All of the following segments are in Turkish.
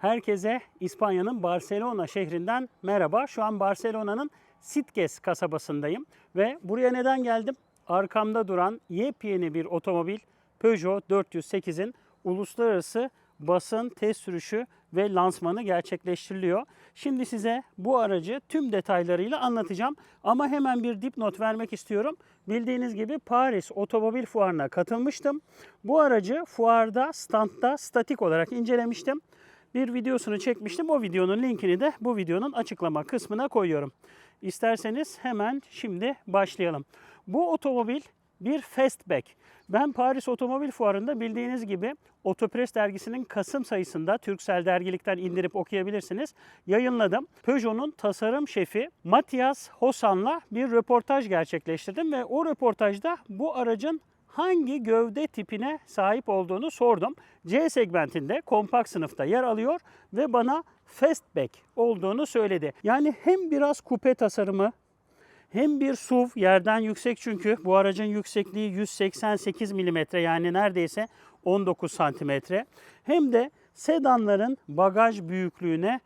Herkese İspanya'nın Barcelona şehrinden merhaba. Şu an Barcelona'nın Sitges kasabasındayım ve buraya neden geldim? Arkamda duran yepyeni bir otomobil Peugeot 408'in uluslararası basın test sürüşü ve lansmanı gerçekleştiriliyor. Şimdi size bu aracı tüm detaylarıyla anlatacağım ama hemen bir dipnot vermek istiyorum. Bildiğiniz gibi Paris Otomobil Fuarı'na katılmıştım. Bu aracı fuarda, standta statik olarak incelemiştim bir videosunu çekmiştim. O videonun linkini de bu videonun açıklama kısmına koyuyorum. İsterseniz hemen şimdi başlayalım. Bu otomobil bir fastback. Ben Paris Otomobil Fuarı'nda bildiğiniz gibi Otopress dergisinin Kasım sayısında Türksel dergilikten indirip okuyabilirsiniz. Yayınladım. Peugeot'un tasarım şefi Matias Hosan'la bir röportaj gerçekleştirdim ve o röportajda bu aracın hangi gövde tipine sahip olduğunu sordum. C segmentinde kompakt sınıfta yer alıyor ve bana fastback olduğunu söyledi. Yani hem biraz kupe tasarımı hem bir SUV yerden yüksek çünkü bu aracın yüksekliği 188 mm yani neredeyse 19 santimetre. Hem de sedanların bagaj büyüklüğüne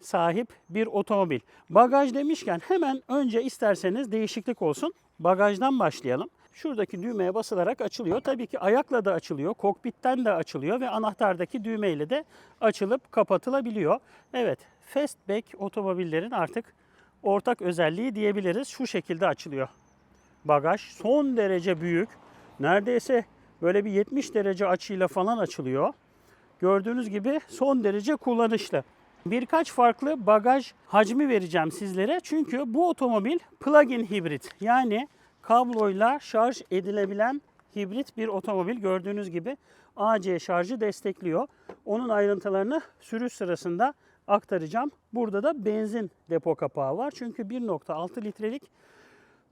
sahip bir otomobil. Bagaj demişken hemen önce isterseniz değişiklik olsun. Bagajdan başlayalım. Şuradaki düğmeye basılarak açılıyor. Tabii ki ayakla da açılıyor, kokpitten de açılıyor ve anahtardaki düğmeyle de açılıp kapatılabiliyor. Evet, fastback otomobillerin artık ortak özelliği diyebiliriz. Şu şekilde açılıyor. Bagaj son derece büyük. Neredeyse böyle bir 70 derece açıyla falan açılıyor. Gördüğünüz gibi son derece kullanışlı. Birkaç farklı bagaj hacmi vereceğim sizlere. Çünkü bu otomobil plug-in hibrit. Yani kabloyla şarj edilebilen hibrit bir otomobil. Gördüğünüz gibi AC şarjı destekliyor. Onun ayrıntılarını sürüş sırasında aktaracağım. Burada da benzin depo kapağı var. Çünkü 1.6 litrelik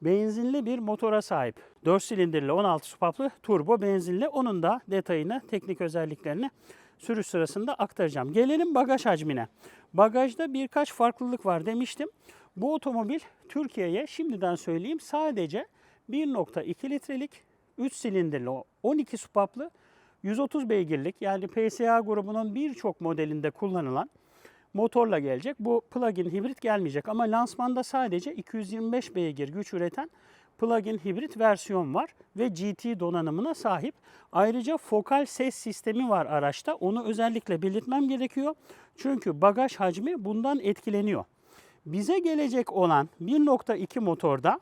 benzinli bir motora sahip. 4 silindirli 16 supaplı turbo benzinli. Onun da detayını, teknik özelliklerini sürüş sırasında aktaracağım. Gelelim bagaj hacmine. Bagajda birkaç farklılık var demiştim. Bu otomobil Türkiye'ye şimdiden söyleyeyim sadece 1.2 litrelik 3 silindirli 12 supaplı 130 beygirlik yani PSA grubunun birçok modelinde kullanılan motorla gelecek. Bu plug-in hibrit gelmeyecek ama lansmanda sadece 225 beygir güç üreten plug-in hibrit versiyon var ve GT donanımına sahip. Ayrıca fokal ses sistemi var araçta. Onu özellikle belirtmem gerekiyor. Çünkü bagaj hacmi bundan etkileniyor. Bize gelecek olan 1.2 motorda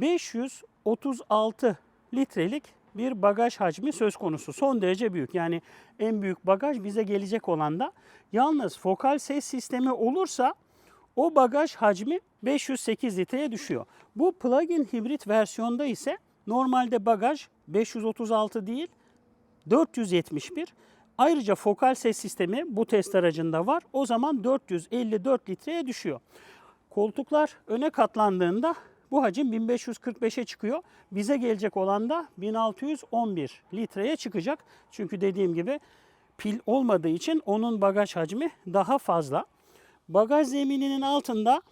536 litrelik bir bagaj hacmi söz konusu. Son derece büyük. Yani en büyük bagaj bize gelecek olan da yalnız fokal ses sistemi olursa o bagaj hacmi 508 litreye düşüyor. Bu plug-in hibrit versiyonda ise normalde bagaj 536 değil 471. Ayrıca fokal ses sistemi bu test aracında var. O zaman 454 litreye düşüyor. Koltuklar öne katlandığında bu hacim 1545'e çıkıyor. Bize gelecek olan da 1611 litreye çıkacak. Çünkü dediğim gibi pil olmadığı için onun bagaj hacmi daha fazla. Bagaj zemininin altında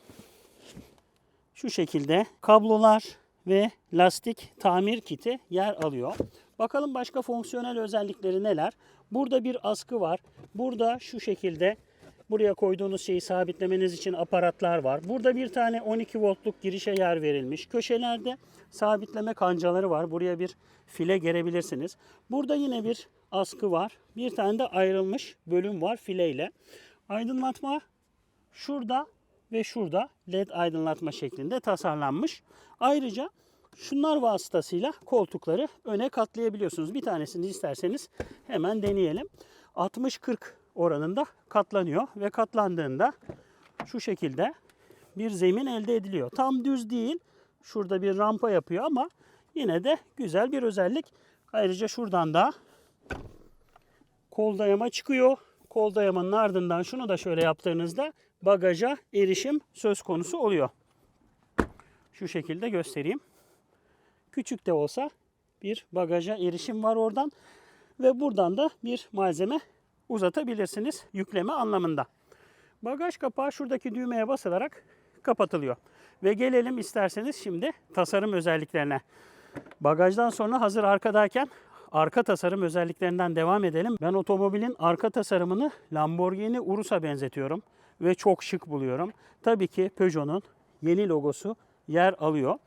şu şekilde kablolar ve lastik tamir kiti yer alıyor. Bakalım başka fonksiyonel özellikleri neler? Burada bir askı var. Burada şu şekilde buraya koyduğunuz şeyi sabitlemeniz için aparatlar var. Burada bir tane 12 voltluk girişe yer verilmiş. Köşelerde sabitleme kancaları var. Buraya bir file gerebilirsiniz. Burada yine bir askı var. Bir tane de ayrılmış bölüm var fileyle. Aydınlatma şurada ve şurada led aydınlatma şeklinde tasarlanmış. Ayrıca şunlar vasıtasıyla koltukları öne katlayabiliyorsunuz. Bir tanesini isterseniz hemen deneyelim. 60-40 oranında katlanıyor ve katlandığında şu şekilde bir zemin elde ediliyor. Tam düz değil. Şurada bir rampa yapıyor ama yine de güzel bir özellik. Ayrıca şuradan da kol dayama çıkıyor. Kol dayamanın ardından şunu da şöyle yaptığınızda bagaja erişim söz konusu oluyor. Şu şekilde göstereyim. Küçük de olsa bir bagaja erişim var oradan ve buradan da bir malzeme uzatabilirsiniz yükleme anlamında. Bagaj kapağı şuradaki düğmeye basılarak kapatılıyor. Ve gelelim isterseniz şimdi tasarım özelliklerine. Bagajdan sonra hazır arkadayken arka tasarım özelliklerinden devam edelim. Ben otomobilin arka tasarımını Lamborghini Urus'a benzetiyorum ve çok şık buluyorum. Tabii ki Peugeot'un yeni logosu yer alıyor.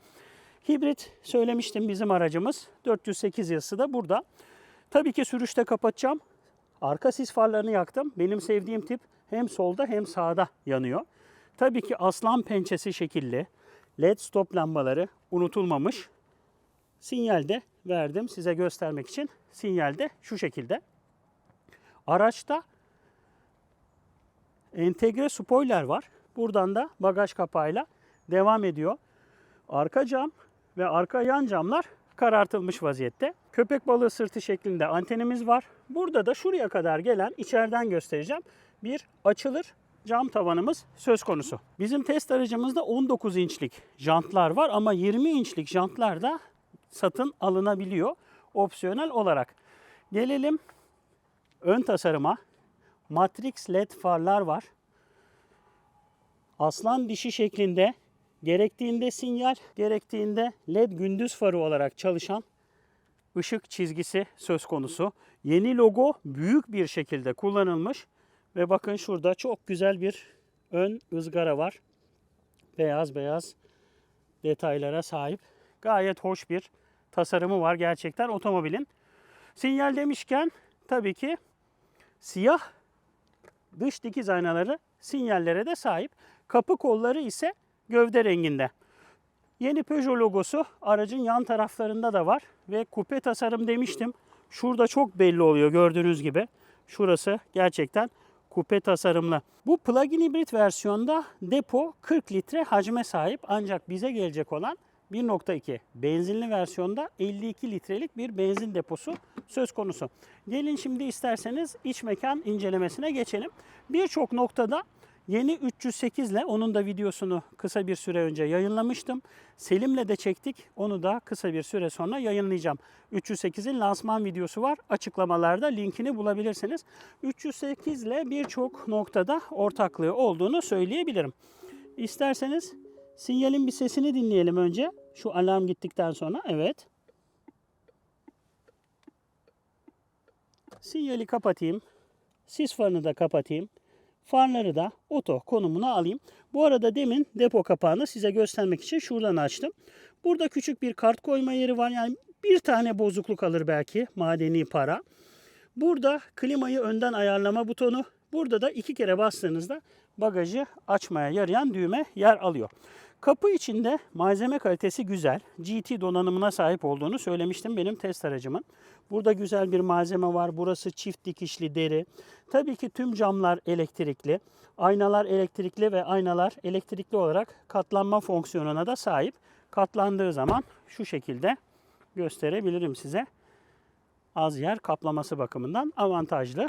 Hibrit söylemiştim bizim aracımız. 408 yazısı da burada. Tabii ki sürüşte kapatacağım. Arka sis farlarını yaktım. Benim sevdiğim tip hem solda hem sağda yanıyor. Tabii ki aslan pençesi şekilli led stop lambaları unutulmamış. Sinyal de verdim size göstermek için. Sinyal de şu şekilde. Araçta entegre spoiler var. Buradan da bagaj kapağıyla devam ediyor. Arka cam ve arka yan camlar karartılmış vaziyette. Köpek balığı sırtı şeklinde antenimiz var. Burada da şuraya kadar gelen içeriden göstereceğim bir açılır cam tavanımız söz konusu. Bizim test aracımızda 19 inçlik jantlar var ama 20 inçlik jantlar da satın alınabiliyor opsiyonel olarak. Gelelim ön tasarıma. Matrix LED farlar var. Aslan dişi şeklinde gerektiğinde sinyal, gerektiğinde LED gündüz farı olarak çalışan ışık çizgisi söz konusu. Yeni logo büyük bir şekilde kullanılmış ve bakın şurada çok güzel bir ön ızgara var. Beyaz beyaz detaylara sahip. Gayet hoş bir tasarımı var gerçekten otomobilin. Sinyal demişken tabii ki siyah dış dikiz aynaları sinyallere de sahip. Kapı kolları ise gövde renginde. Yeni Peugeot logosu aracın yan taraflarında da var ve kupe tasarım demiştim. Şurada çok belli oluyor gördüğünüz gibi. Şurası gerçekten kupe tasarımlı. Bu plug-in hibrit versiyonda depo 40 litre hacme sahip ancak bize gelecek olan 1.2 benzinli versiyonda 52 litrelik bir benzin deposu söz konusu. Gelin şimdi isterseniz iç mekan incelemesine geçelim. Birçok noktada Yeni 308 ile onun da videosunu kısa bir süre önce yayınlamıştım. Selim'le de çektik. Onu da kısa bir süre sonra yayınlayacağım. 308'in lansman videosu var. Açıklamalarda linkini bulabilirsiniz. 308 ile birçok noktada ortaklığı olduğunu söyleyebilirim. İsterseniz sinyalin bir sesini dinleyelim önce. Şu alarm gittikten sonra. Evet. Sinyali kapatayım. Sis farını da kapatayım. Farları da oto konumuna alayım. Bu arada demin depo kapağını size göstermek için şuradan açtım. Burada küçük bir kart koyma yeri var. Yani bir tane bozukluk alır belki madeni para. Burada klimayı önden ayarlama butonu. Burada da iki kere bastığınızda bagajı açmaya yarayan düğme yer alıyor. Kapı içinde malzeme kalitesi güzel. GT donanımına sahip olduğunu söylemiştim benim test aracımın. Burada güzel bir malzeme var. Burası çift dikişli deri. Tabii ki tüm camlar elektrikli. Aynalar elektrikli ve aynalar elektrikli olarak katlanma fonksiyonuna da sahip. Katlandığı zaman şu şekilde gösterebilirim size. Az yer kaplaması bakımından avantajlı.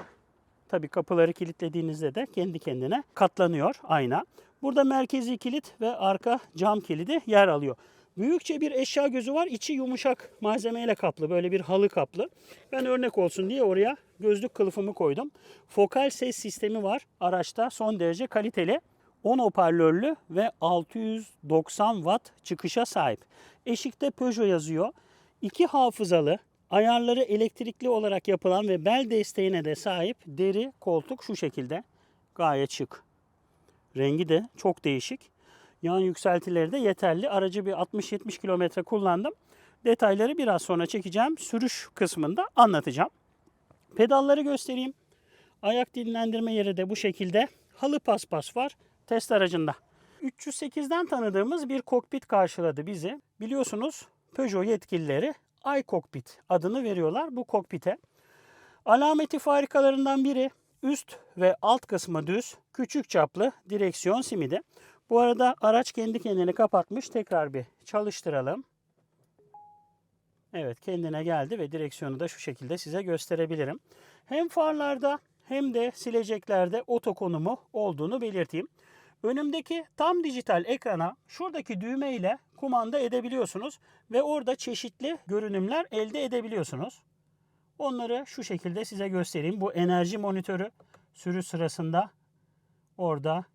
Tabii kapıları kilitlediğinizde de kendi kendine katlanıyor ayna. Burada merkezi kilit ve arka cam kilidi yer alıyor. Büyükçe bir eşya gözü var. İçi yumuşak malzemeyle kaplı. Böyle bir halı kaplı. Ben örnek olsun diye oraya gözlük kılıfımı koydum. Fokal ses sistemi var. Araçta son derece kaliteli. 10 hoparlörlü ve 690 watt çıkışa sahip. Eşikte Peugeot yazıyor. İki hafızalı, ayarları elektrikli olarak yapılan ve bel desteğine de sahip deri koltuk şu şekilde. Gayet şık. Rengi de çok değişik. Yan yükseltileri de yeterli. Aracı bir 60-70 kilometre kullandım. Detayları biraz sonra çekeceğim. Sürüş kısmında anlatacağım. Pedalları göstereyim. Ayak dinlendirme yeri de bu şekilde. Halı paspas var test aracında. 308'den tanıdığımız bir kokpit karşıladı bizi. Biliyorsunuz Peugeot yetkilileri iCockpit adını veriyorlar bu kokpite. Alameti farikalarından biri üst ve alt kısmı düz, küçük çaplı direksiyon simidi. Bu arada araç kendi kendini kapatmış. Tekrar bir çalıştıralım. Evet kendine geldi ve direksiyonu da şu şekilde size gösterebilirim. Hem farlarda hem de sileceklerde oto konumu olduğunu belirteyim. Önümdeki tam dijital ekrana şuradaki düğme ile kumanda edebiliyorsunuz ve orada çeşitli görünümler elde edebiliyorsunuz. Onları şu şekilde size göstereyim. Bu enerji monitörü sürüş sırasında orada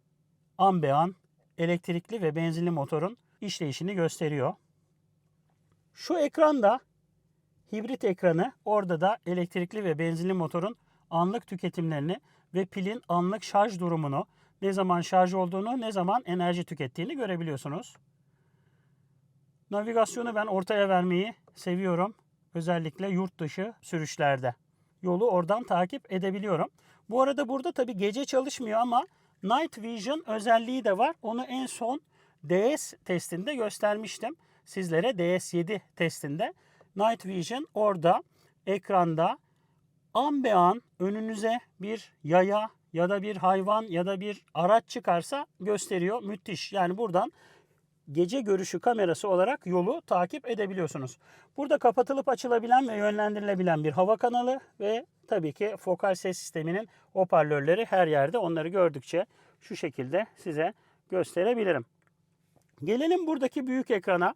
an elektrikli ve benzinli motorun işleyişini gösteriyor. Şu ekranda hibrit ekranı orada da elektrikli ve benzinli motorun anlık tüketimlerini ve pilin anlık şarj durumunu, ne zaman şarj olduğunu, ne zaman enerji tükettiğini görebiliyorsunuz. Navigasyonu ben ortaya vermeyi seviyorum. Özellikle yurt dışı sürüşlerde. Yolu oradan takip edebiliyorum. Bu arada burada tabi gece çalışmıyor ama Night Vision özelliği de var. Onu en son DS testinde göstermiştim. Sizlere DS7 testinde. Night Vision orada ekranda an be önünüze bir yaya ya da bir hayvan ya da bir araç çıkarsa gösteriyor. Müthiş. Yani buradan gece görüşü kamerası olarak yolu takip edebiliyorsunuz. Burada kapatılıp açılabilen ve yönlendirilebilen bir hava kanalı ve tabii ki fokal ses sisteminin hoparlörleri her yerde onları gördükçe şu şekilde size gösterebilirim. Gelelim buradaki büyük ekrana.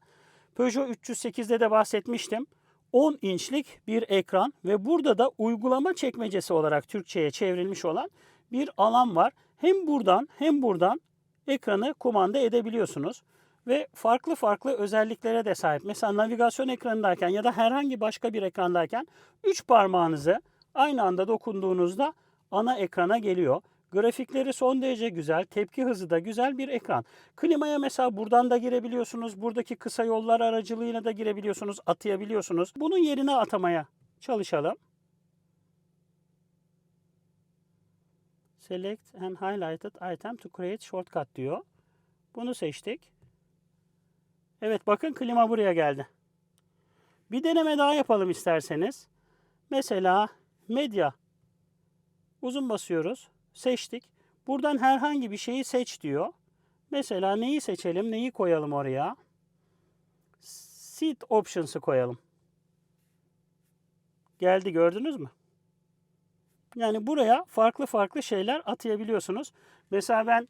Peugeot 308'de de bahsetmiştim. 10 inçlik bir ekran ve burada da uygulama çekmecesi olarak Türkçe'ye çevrilmiş olan bir alan var. Hem buradan hem buradan ekranı kumanda edebiliyorsunuz ve farklı farklı özelliklere de sahip. Mesela navigasyon ekranındayken ya da herhangi başka bir ekrandayken 3 parmağınızı aynı anda dokunduğunuzda ana ekrana geliyor. Grafikleri son derece güzel, tepki hızı da güzel bir ekran. Klimaya mesela buradan da girebiliyorsunuz. Buradaki kısa yollar aracılığıyla da girebiliyorsunuz, atayabiliyorsunuz. Bunun yerine atamaya çalışalım. Select and highlighted item to create shortcut diyor. Bunu seçtik. Evet bakın klima buraya geldi. Bir deneme daha yapalım isterseniz. Mesela medya. Uzun basıyoruz. Seçtik. Buradan herhangi bir şeyi seç diyor. Mesela neyi seçelim? Neyi koyalım oraya? Seat options'ı koyalım. Geldi gördünüz mü? Yani buraya farklı farklı şeyler atayabiliyorsunuz. Mesela ben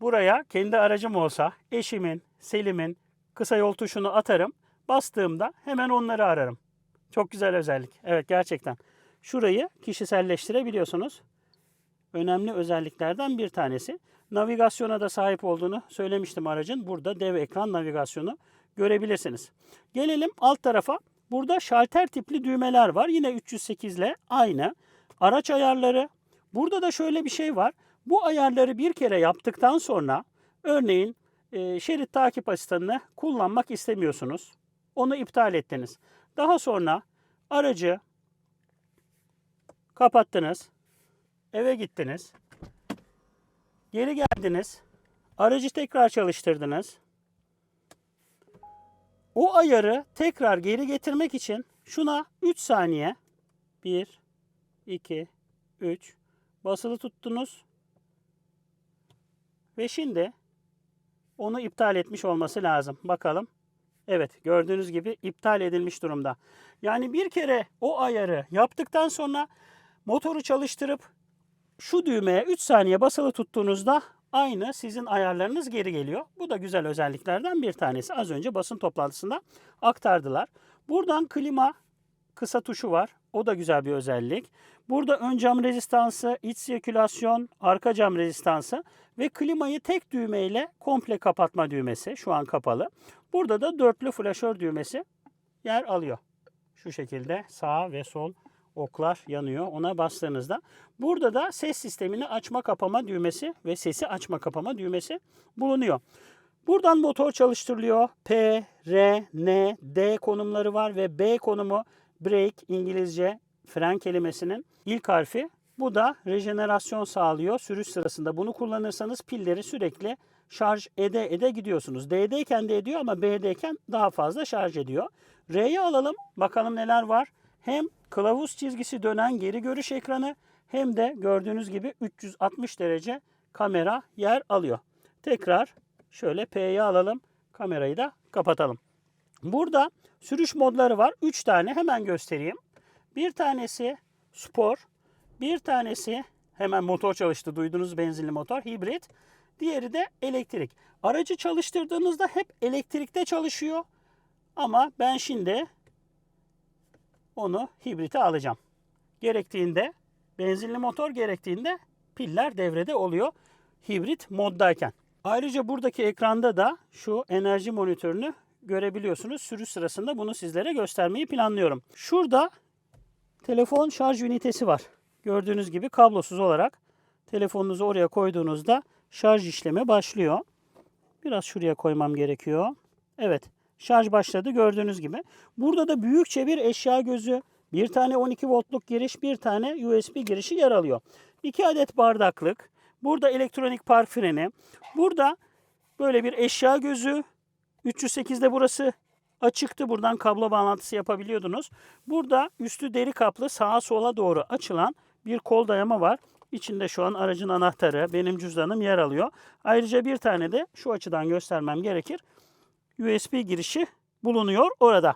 buraya kendi aracım olsa eşimin, Selim'in kısa yol tuşunu atarım. Bastığımda hemen onları ararım. Çok güzel özellik. Evet gerçekten. Şurayı kişiselleştirebiliyorsunuz. Önemli özelliklerden bir tanesi. Navigasyona da sahip olduğunu söylemiştim aracın. Burada dev ekran navigasyonu görebilirsiniz. Gelelim alt tarafa. Burada şalter tipli düğmeler var. Yine 308 ile aynı. Araç ayarları. Burada da şöyle bir şey var. Bu ayarları bir kere yaptıktan sonra örneğin e, şerit takip asistanını kullanmak istemiyorsunuz. Onu iptal ettiniz. Daha sonra aracı kapattınız. Eve gittiniz. Geri geldiniz. Aracı tekrar çalıştırdınız. O ayarı tekrar geri getirmek için şuna 3 saniye 1 2 3 basılı tuttunuz. Ve şimdi onu iptal etmiş olması lazım. Bakalım. Evet gördüğünüz gibi iptal edilmiş durumda. Yani bir kere o ayarı yaptıktan sonra motoru çalıştırıp şu düğmeye 3 saniye basılı tuttuğunuzda aynı sizin ayarlarınız geri geliyor. Bu da güzel özelliklerden bir tanesi. Az önce basın toplantısında aktardılar. Buradan klima kısa tuşu var. O da güzel bir özellik. Burada ön cam rezistansı, iç sirkülasyon, arka cam rezistansı ve klimayı tek düğmeyle komple kapatma düğmesi. Şu an kapalı. Burada da dörtlü flaşör düğmesi yer alıyor. Şu şekilde sağ ve sol oklar yanıyor. Ona bastığınızda burada da ses sistemini açma kapama düğmesi ve sesi açma kapama düğmesi bulunuyor. Buradan motor çalıştırılıyor. P, R, N, D konumları var ve B konumu brake İngilizce fren kelimesinin ilk harfi. Bu da rejenerasyon sağlıyor. Sürüş sırasında bunu kullanırsanız pilleri sürekli şarj ede ede gidiyorsunuz. D'deyken de ediyor ama B'deyken daha fazla şarj ediyor. R'yi alalım. Bakalım neler var. Hem kılavuz çizgisi dönen geri görüş ekranı hem de gördüğünüz gibi 360 derece kamera yer alıyor. Tekrar şöyle P'yi alalım. Kamerayı da kapatalım. Burada sürüş modları var. 3 tane hemen göstereyim. Bir tanesi spor, bir tanesi hemen motor çalıştı duydunuz benzinli motor, hibrit. Diğeri de elektrik. Aracı çalıştırdığınızda hep elektrikte çalışıyor. Ama ben şimdi onu hibrite alacağım. Gerektiğinde benzinli motor gerektiğinde piller devrede oluyor hibrit moddayken. Ayrıca buradaki ekranda da şu enerji monitörünü görebiliyorsunuz. Sürüş sırasında bunu sizlere göstermeyi planlıyorum. Şurada telefon şarj ünitesi var. Gördüğünüz gibi kablosuz olarak telefonunuzu oraya koyduğunuzda şarj işlemi başlıyor. Biraz şuraya koymam gerekiyor. Evet şarj başladı gördüğünüz gibi. Burada da büyükçe bir eşya gözü, bir tane 12 voltluk giriş, bir tane USB girişi yer alıyor. 2 adet bardaklık, burada elektronik park freni, burada böyle bir eşya gözü, 308'de burası açıktı. Buradan kablo bağlantısı yapabiliyordunuz. Burada üstü deri kaplı sağa sola doğru açılan bir kol dayama var. İçinde şu an aracın anahtarı, benim cüzdanım yer alıyor. Ayrıca bir tane de şu açıdan göstermem gerekir. USB girişi bulunuyor orada.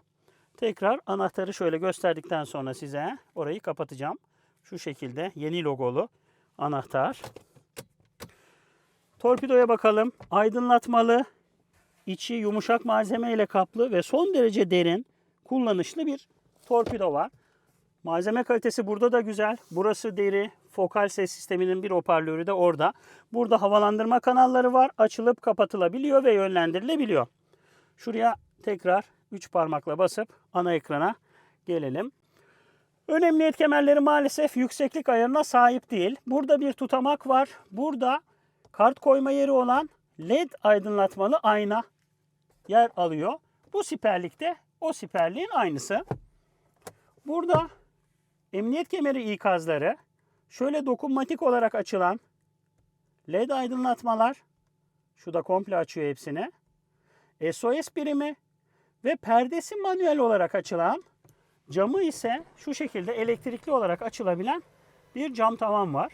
Tekrar anahtarı şöyle gösterdikten sonra size orayı kapatacağım. Şu şekilde yeni logolu anahtar. Torpidoya bakalım. Aydınlatmalı, içi yumuşak malzeme ile kaplı ve son derece derin, kullanışlı bir torpido var. Malzeme kalitesi burada da güzel. Burası deri. Fokal ses sisteminin bir hoparlörü de orada. Burada havalandırma kanalları var. Açılıp kapatılabiliyor ve yönlendirilebiliyor. Şuraya tekrar 3 parmakla basıp ana ekrana gelelim. Ön emniyet kemerleri maalesef yükseklik ayarına sahip değil. Burada bir tutamak var. Burada kart koyma yeri olan LED aydınlatmalı ayna yer alıyor. Bu siperlikte o siperliğin aynısı. Burada emniyet kemeri ikazları, şöyle dokunmatik olarak açılan LED aydınlatmalar, şu da komple açıyor hepsini. SOS birimi ve perdesi manuel olarak açılan, camı ise şu şekilde elektrikli olarak açılabilen bir cam tavan var.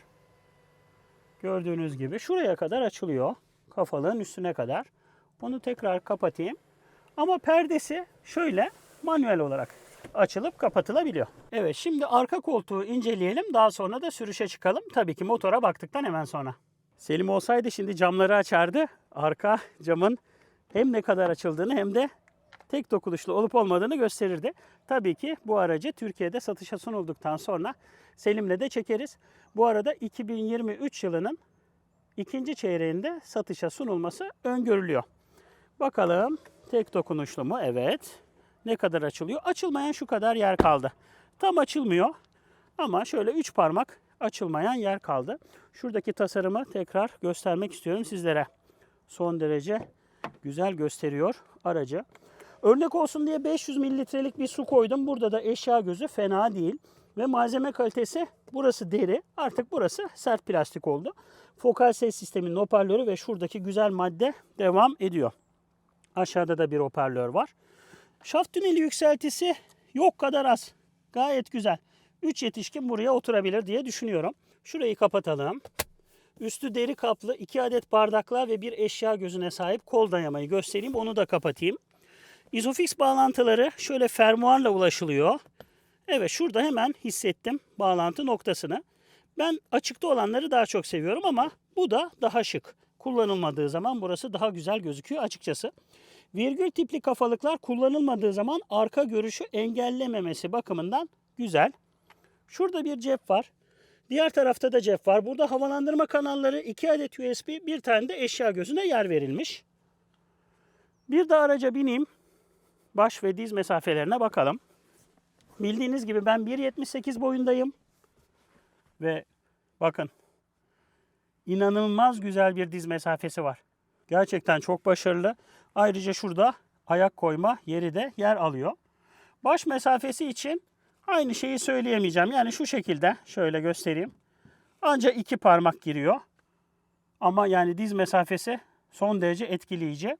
Gördüğünüz gibi şuraya kadar açılıyor. Kafalığın üstüne kadar. Bunu tekrar kapatayım. Ama perdesi şöyle manuel olarak açılıp kapatılabiliyor. Evet şimdi arka koltuğu inceleyelim. Daha sonra da sürüşe çıkalım. Tabii ki motora baktıktan hemen sonra. Selim olsaydı şimdi camları açardı. Arka camın hem ne kadar açıldığını hem de tek dokunuşlu olup olmadığını gösterirdi. Tabii ki bu aracı Türkiye'de satışa sunulduktan sonra Selim'le de çekeriz. Bu arada 2023 yılının ikinci çeyreğinde satışa sunulması öngörülüyor. Bakalım tek dokunuşlu mu? Evet. Ne kadar açılıyor? Açılmayan şu kadar yer kaldı. Tam açılmıyor ama şöyle 3 parmak açılmayan yer kaldı. Şuradaki tasarımı tekrar göstermek istiyorum sizlere. Son derece güzel gösteriyor aracı. Örnek olsun diye 500 mililitrelik bir su koydum. Burada da eşya gözü fena değil. Ve malzeme kalitesi burası deri. Artık burası sert plastik oldu. Fokal ses sisteminin hoparlörü ve şuradaki güzel madde devam ediyor. Aşağıda da bir hoparlör var. Şaft tüneli yükseltisi yok kadar az. Gayet güzel. 3 yetişkin buraya oturabilir diye düşünüyorum. Şurayı kapatalım. Üstü deri kaplı 2 adet bardaklar ve bir eşya gözüne sahip kol dayamayı göstereyim. Onu da kapatayım. Isofix bağlantıları şöyle fermuarla ulaşılıyor. Evet şurada hemen hissettim bağlantı noktasını. Ben açıkta olanları daha çok seviyorum ama bu da daha şık. Kullanılmadığı zaman burası daha güzel gözüküyor açıkçası. Virgül tipli kafalıklar kullanılmadığı zaman arka görüşü engellememesi bakımından güzel. Şurada bir cep var. Diğer tarafta da cep var. Burada havalandırma kanalları, 2 adet USB, bir tane de eşya gözüne yer verilmiş. Bir de araca bineyim. Baş ve diz mesafelerine bakalım. Bildiğiniz gibi ben 1.78 boyundayım. Ve bakın inanılmaz güzel bir diz mesafesi var. Gerçekten çok başarılı. Ayrıca şurada ayak koyma yeri de yer alıyor. Baş mesafesi için aynı şeyi söyleyemeyeceğim. Yani şu şekilde şöyle göstereyim. Ancak iki parmak giriyor. Ama yani diz mesafesi son derece etkileyici.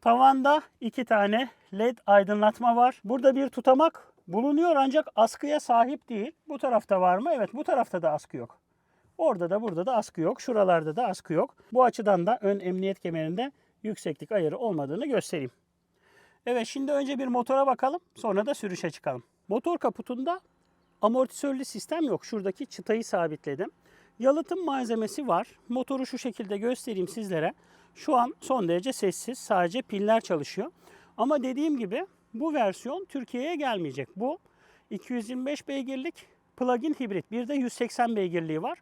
Tavanda iki tane led aydınlatma var. Burada bir tutamak bulunuyor ancak askıya sahip değil. Bu tarafta var mı? Evet bu tarafta da askı yok. Orada da burada da askı yok. Şuralarda da askı yok. Bu açıdan da ön emniyet kemerinde yükseklik ayarı olmadığını göstereyim. Evet şimdi önce bir motora bakalım sonra da sürüşe çıkalım. Motor kaputunda amortisörlü sistem yok. Şuradaki çıtayı sabitledim. Yalıtım malzemesi var. Motoru şu şekilde göstereyim sizlere. Şu an son derece sessiz. Sadece piller çalışıyor. Ama dediğim gibi bu versiyon Türkiye'ye gelmeyecek. Bu 225 beygirlik plug-in hibrit. Bir de 180 beygirliği var.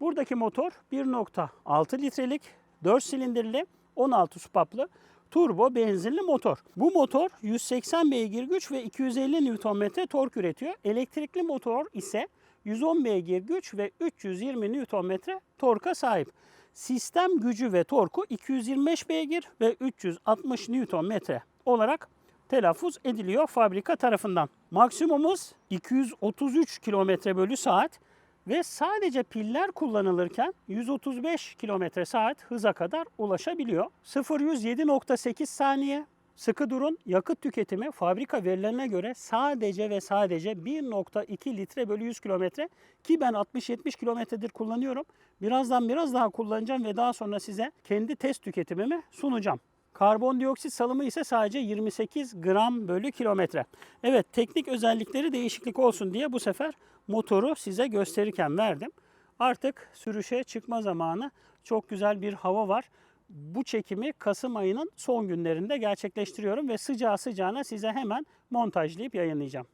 Buradaki motor 1.6 litrelik 4 silindirli 16 supaplı turbo benzinli motor. Bu motor 180 beygir güç ve 250 Nm tork üretiyor. Elektrikli motor ise 110 beygir güç ve 320 Nm torka sahip. Sistem gücü ve torku 225 beygir ve 360 Nm olarak telaffuz ediliyor fabrika tarafından. Maksimumumuz 233 km bölü saat ve sadece piller kullanılırken 135 km saat hıza kadar ulaşabiliyor. 0-100 7.8 saniye. Sıkı durun yakıt tüketimi fabrika verilerine göre sadece ve sadece 1.2 litre bölü 100 kilometre ki ben 60-70 kilometredir kullanıyorum. Birazdan biraz daha kullanacağım ve daha sonra size kendi test tüketimimi sunacağım. Karbondioksit salımı ise sadece 28 gram bölü kilometre. Evet teknik özellikleri değişiklik olsun diye bu sefer motoru size gösterirken verdim. Artık sürüşe çıkma zamanı. Çok güzel bir hava var. Bu çekimi Kasım ayının son günlerinde gerçekleştiriyorum ve sıcağı sıcağına size hemen montajlayıp yayınlayacağım.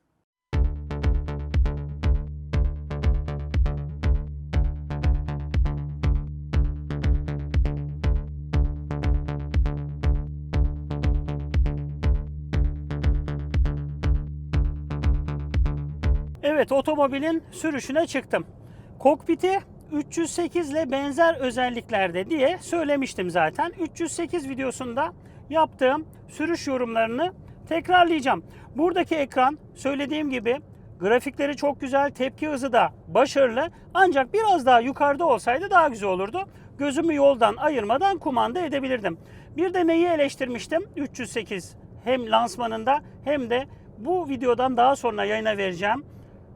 Evet otomobilin sürüşüne çıktım. Kokpiti 308 ile benzer özelliklerde diye söylemiştim zaten. 308 videosunda yaptığım sürüş yorumlarını tekrarlayacağım. Buradaki ekran söylediğim gibi grafikleri çok güzel, tepki hızı da başarılı. Ancak biraz daha yukarıda olsaydı daha güzel olurdu. Gözümü yoldan ayırmadan kumanda edebilirdim. Bir de neyi eleştirmiştim? 308 hem lansmanında hem de bu videodan daha sonra yayına vereceğim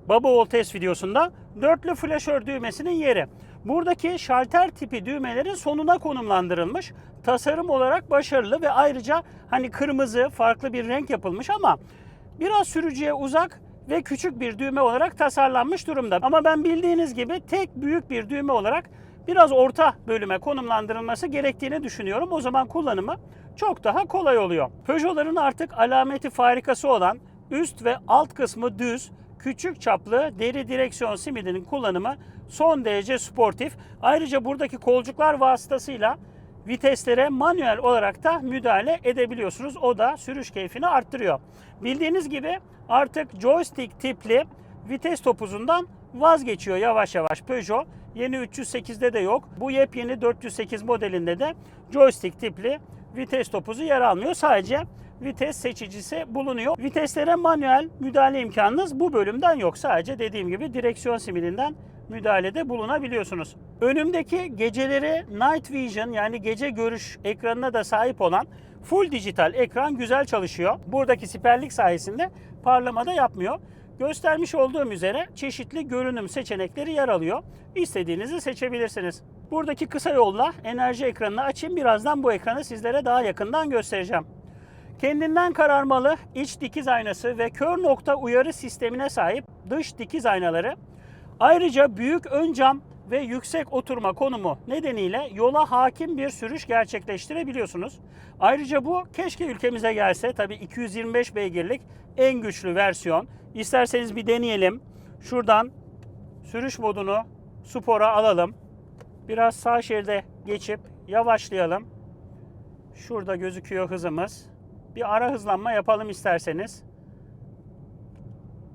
Baba Oğul test videosunda dörtlü flaşör düğmesinin yeri. Buradaki şalter tipi düğmelerin sonuna konumlandırılmış. Tasarım olarak başarılı ve ayrıca hani kırmızı farklı bir renk yapılmış ama biraz sürücüye uzak ve küçük bir düğme olarak tasarlanmış durumda. Ama ben bildiğiniz gibi tek büyük bir düğme olarak biraz orta bölüme konumlandırılması gerektiğini düşünüyorum. O zaman kullanımı çok daha kolay oluyor. Peugeot'ların artık alameti farikası olan üst ve alt kısmı düz, küçük çaplı deri direksiyon simidinin kullanımı son derece sportif. Ayrıca buradaki kolcuklar vasıtasıyla viteslere manuel olarak da müdahale edebiliyorsunuz. O da sürüş keyfini arttırıyor. Bildiğiniz gibi artık joystick tipli vites topuzundan vazgeçiyor yavaş yavaş Peugeot. Yeni 308'de de yok. Bu yepyeni 408 modelinde de joystick tipli vites topuzu yer almıyor. Sadece vites seçicisi bulunuyor. Viteslere manuel müdahale imkanınız bu bölümden yok. Sadece dediğim gibi direksiyon simidinden müdahalede bulunabiliyorsunuz. Önümdeki geceleri Night Vision yani gece görüş ekranına da sahip olan full dijital ekran güzel çalışıyor. Buradaki siperlik sayesinde parlama da yapmıyor. Göstermiş olduğum üzere çeşitli görünüm seçenekleri yer alıyor. İstediğinizi seçebilirsiniz. Buradaki kısa yolla enerji ekranını açayım. Birazdan bu ekranı sizlere daha yakından göstereceğim. Kendinden kararmalı iç dikiz aynası ve kör nokta uyarı sistemine sahip dış dikiz aynaları. Ayrıca büyük ön cam ve yüksek oturma konumu nedeniyle yola hakim bir sürüş gerçekleştirebiliyorsunuz. Ayrıca bu keşke ülkemize gelse. Tabi 225 beygirlik en güçlü versiyon. İsterseniz bir deneyelim. Şuradan sürüş modunu spora alalım. Biraz sağ şeride geçip yavaşlayalım. Şurada gözüküyor hızımız. Bir ara hızlanma yapalım isterseniz.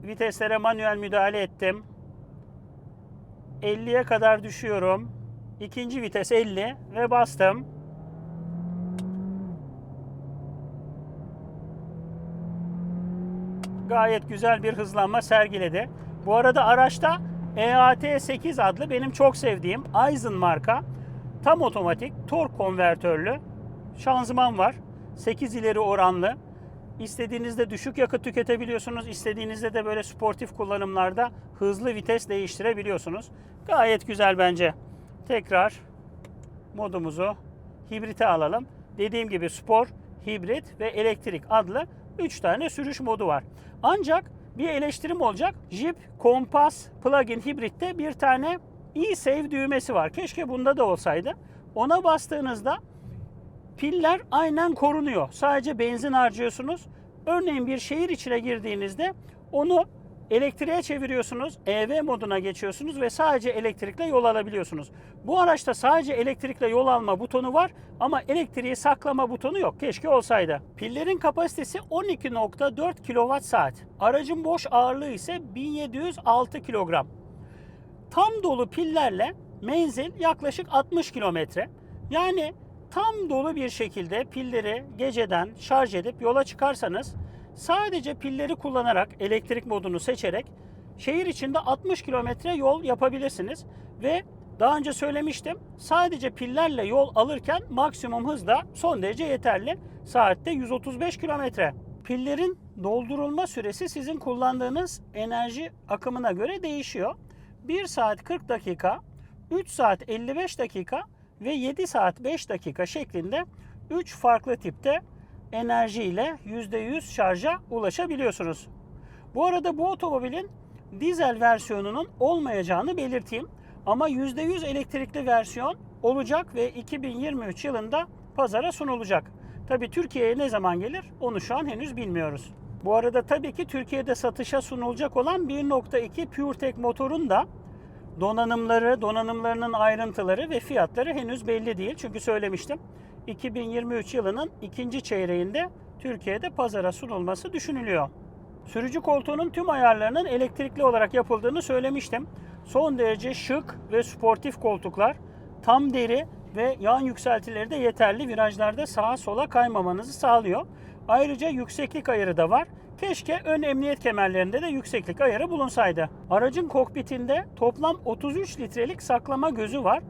Viteslere manuel müdahale ettim. 50'ye kadar düşüyorum. İkinci vites 50 ve bastım. Gayet güzel bir hızlanma sergiledi. Bu arada araçta EAT8 adlı benim çok sevdiğim Aizen marka tam otomatik tork konvertörlü şanzıman var. 8 ileri oranlı. İstediğinizde düşük yakıt tüketebiliyorsunuz. İstediğinizde de böyle sportif kullanımlarda hızlı vites değiştirebiliyorsunuz. Gayet güzel bence. Tekrar modumuzu hibrite alalım. Dediğim gibi spor, hibrit ve elektrik adlı 3 tane sürüş modu var. Ancak bir eleştirim olacak. Jeep Compass Plug-in Hibrit'te bir tane e-save düğmesi var. Keşke bunda da olsaydı. Ona bastığınızda piller aynen korunuyor. Sadece benzin harcıyorsunuz. Örneğin bir şehir içine girdiğinizde onu elektriğe çeviriyorsunuz, EV moduna geçiyorsunuz ve sadece elektrikle yol alabiliyorsunuz. Bu araçta sadece elektrikle yol alma butonu var ama elektriği saklama butonu yok. Keşke olsaydı. Pillerin kapasitesi 12.4 kWh. Aracın boş ağırlığı ise 1706 kilogram. Tam dolu pillerle menzil yaklaşık 60 kilometre. Yani tam dolu bir şekilde pilleri geceden şarj edip yola çıkarsanız sadece pilleri kullanarak elektrik modunu seçerek şehir içinde 60 kilometre yol yapabilirsiniz ve daha önce söylemiştim sadece pillerle yol alırken maksimum hız da son derece yeterli. Saatte 135 kilometre. Pillerin doldurulma süresi sizin kullandığınız enerji akımına göre değişiyor. 1 saat 40 dakika, 3 saat 55 dakika ve 7 saat 5 dakika şeklinde 3 farklı tipte enerji ile %100 şarja ulaşabiliyorsunuz. Bu arada bu otomobilin dizel versiyonunun olmayacağını belirteyim. Ama %100 elektrikli versiyon olacak ve 2023 yılında pazara sunulacak. Tabi Türkiye'ye ne zaman gelir onu şu an henüz bilmiyoruz. Bu arada tabii ki Türkiye'de satışa sunulacak olan 1.2 PureTech motorun da donanımları, donanımlarının ayrıntıları ve fiyatları henüz belli değil. Çünkü söylemiştim 2023 yılının ikinci çeyreğinde Türkiye'de pazara sunulması düşünülüyor. Sürücü koltuğunun tüm ayarlarının elektrikli olarak yapıldığını söylemiştim. Son derece şık ve sportif koltuklar, tam deri ve yan yükseltileri de yeterli virajlarda sağa sola kaymamanızı sağlıyor. Ayrıca yükseklik ayarı da var. Keşke ön emniyet kemerlerinde de yükseklik ayarı bulunsaydı. Aracın kokpitinde toplam 33 litrelik saklama gözü var.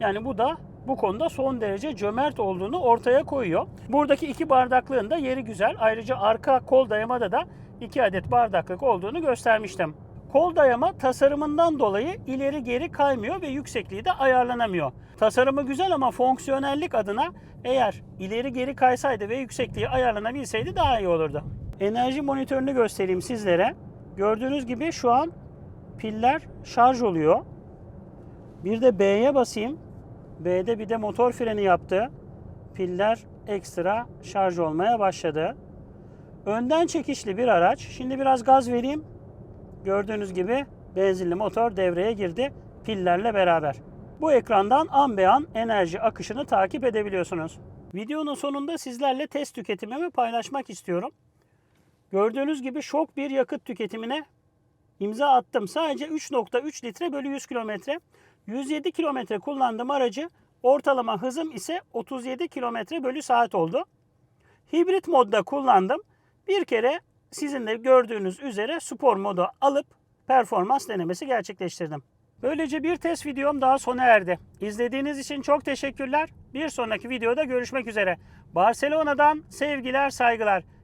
Yani bu da bu konuda son derece cömert olduğunu ortaya koyuyor. Buradaki iki bardaklığın da yeri güzel. Ayrıca arka kol dayamada da iki adet bardaklık olduğunu göstermiştim. Kol dayama tasarımından dolayı ileri geri kaymıyor ve yüksekliği de ayarlanamıyor. Tasarımı güzel ama fonksiyonellik adına eğer ileri geri kaysaydı ve yüksekliği ayarlanabilseydi daha iyi olurdu. Enerji monitörünü göstereyim sizlere. Gördüğünüz gibi şu an piller şarj oluyor. Bir de B'ye basayım. B'de bir de motor freni yaptı. Piller ekstra şarj olmaya başladı. Önden çekişli bir araç. Şimdi biraz gaz vereyim. Gördüğünüz gibi benzinli motor devreye girdi pillerle beraber. Bu ekrandan an be an enerji akışını takip edebiliyorsunuz. Videonun sonunda sizlerle test tüketimimi paylaşmak istiyorum. Gördüğünüz gibi şok bir yakıt tüketimine imza attım. Sadece 3.3 litre bölü 100 kilometre. 107 kilometre kullandığım aracı ortalama hızım ise 37 kilometre bölü saat oldu. Hibrit modda kullandım. Bir kere sizin de gördüğünüz üzere spor modu alıp performans denemesi gerçekleştirdim. Böylece bir test videom daha sona erdi. İzlediğiniz için çok teşekkürler. Bir sonraki videoda görüşmek üzere. Barcelona'dan sevgiler, saygılar.